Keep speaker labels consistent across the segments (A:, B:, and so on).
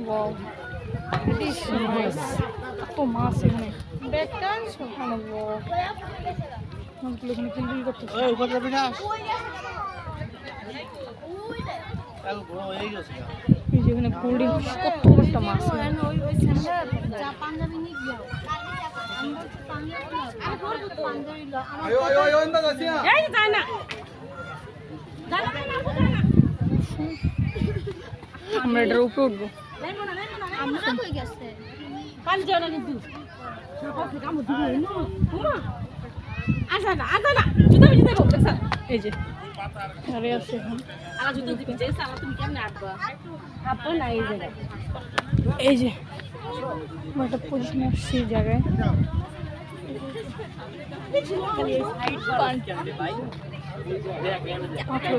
A: Wow it is nice কত মাছ এখানে মাছগুলো এখানে কিলবিল করতেছে এই যে এখানে গোল্ডেন ফিশ কত একটা মাছ
B: যায় না
A: আমরা এটার উপরে উঠবো। এই যে আরে আছে
C: এই
A: যে একটা পজিশনে আসছি জায়গায়। পাথর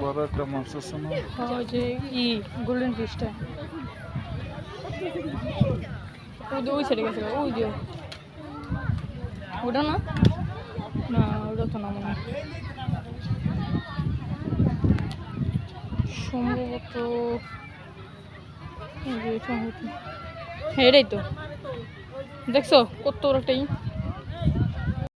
D: বড় একটা মাছ আছে না?
A: ওই যে ই গোল্ডেন ফিশটা ওই ওই ছেড়ে গেছে, ওই যে। ওটা না? না, ওটা তো না। মনে হয় সম্ভবত হ্যাঁ এটাই তো। দেখছ কত একটা